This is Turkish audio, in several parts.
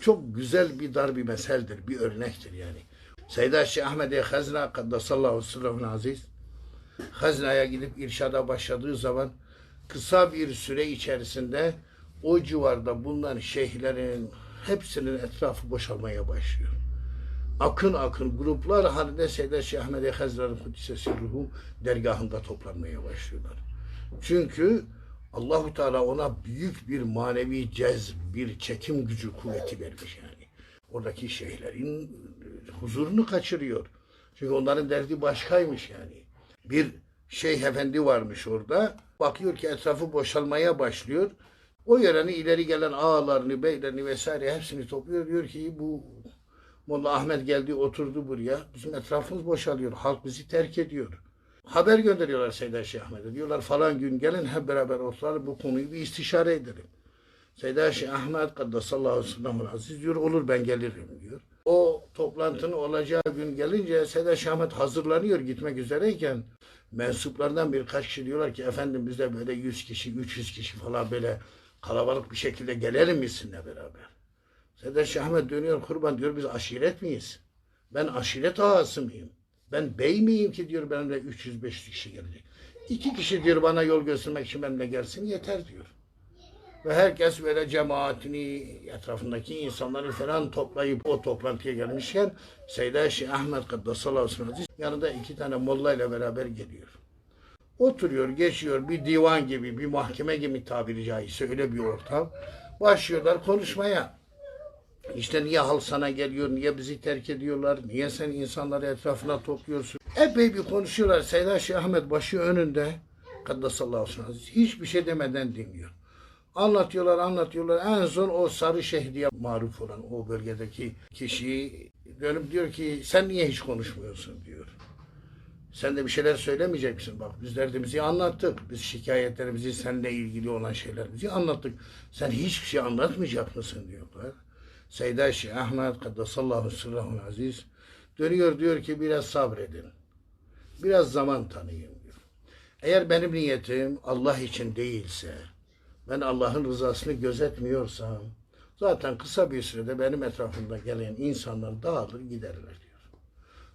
çok güzel bir dar bir meseldir, bir örnektir yani. Seyyid Şeyh Ahmed Hazna Kaddasallahu sırrahun aziz Hazna'ya gidip irşada başladığı zaman kısa bir süre içerisinde o civarda bulunan şeyhlerin hepsinin etrafı boşalmaya başlıyor. Akın akın gruplar halinde Seyyid Şeyh Ahmed Hazna'nın Kudüs'e ruhu dergahında toplanmaya başlıyorlar. Çünkü Allahu Teala ona büyük bir manevi cezb, bir çekim gücü kuvveti vermiş yani. Oradaki şeyhlerin e, huzurunu kaçırıyor. Çünkü onların derdi başkaymış yani. Bir şeyh efendi varmış orada. Bakıyor ki etrafı boşalmaya başlıyor. O yörenin ileri gelen ağalarını, beylerini vesaire hepsini topluyor. Diyor ki bu Molla Ahmet geldi oturdu buraya. Bizim etrafımız boşalıyor. Halk bizi terk ediyor. Haber gönderiyorlar Seyyid Şeyh Ahmet'e. Diyorlar falan gün gelin hep beraber oturalım bu konuyu bir istişare edelim. Seyyid Şeyh Ahmet Kaddesallahu sallallahu aziz diyor olur ben gelirim diyor. O toplantının olacağı gün gelince Seyyid Şeyh Ahmet hazırlanıyor gitmek üzereyken mensuplardan birkaç kişi diyorlar ki efendim biz de böyle 100 kişi 300 kişi falan böyle kalabalık bir şekilde gelelim mi sizinle beraber? Seyyid Şeyh Ahmet dönüyor kurban diyor biz aşiret miyiz? Ben aşiret ağası mıyım? Ben bey miyim ki diyor benimle 300-500 kişi gelecek. İki kişi diyor bana yol göstermek için benimle gelsin yeter diyor. Ve herkes böyle cemaatini, etrafındaki insanları falan toplayıp o toplantıya gelmişken Seyyid Şeyh Ahmet Kaddasallahu aleyhi ve sellem yanında iki tane molla ile beraber geliyor. Oturuyor, geçiyor bir divan gibi, bir mahkeme gibi tabiri caizse öyle bir ortam. Başlıyorlar konuşmaya. İşte niye halk sana geliyor, niye bizi terk ediyorlar, niye sen insanları etrafına topluyorsun? Epey bir konuşuyorlar. Seyyid Şeyh Ahmet başı önünde, Kaddasallahu aleyhi ve hiçbir şey demeden dinliyor. Anlatıyorlar, anlatıyorlar. En son o sarı şeyh diye maruf olan o bölgedeki kişi dönüp diyor ki sen niye hiç konuşmuyorsun diyor. Sen de bir şeyler söylemeyecek misin? Bak biz derdimizi anlattık. Biz şikayetlerimizi seninle ilgili olan şeylerimizi anlattık. Sen hiçbir şey anlatmayacak mısın diyorlar. Şeyh Ahmet Kaddesallahu sırrahun aziz dönüyor diyor ki biraz sabredin. Biraz zaman tanıyın diyor. Eğer benim niyetim Allah için değilse, ben Allah'ın rızasını gözetmiyorsam, zaten kısa bir sürede benim etrafımda gelen insanlar dağılır giderler diyor.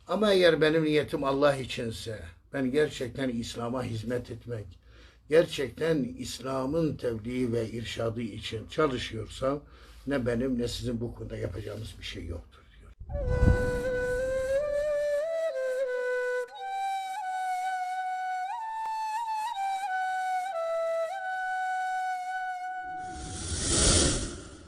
Ama eğer benim niyetim Allah içinse, ben gerçekten İslam'a hizmet etmek, gerçekten İslam'ın tebliği ve irşadı için çalışıyorsam, ne benim ne sizin bu konuda yapacağımız bir şey yoktur diyor.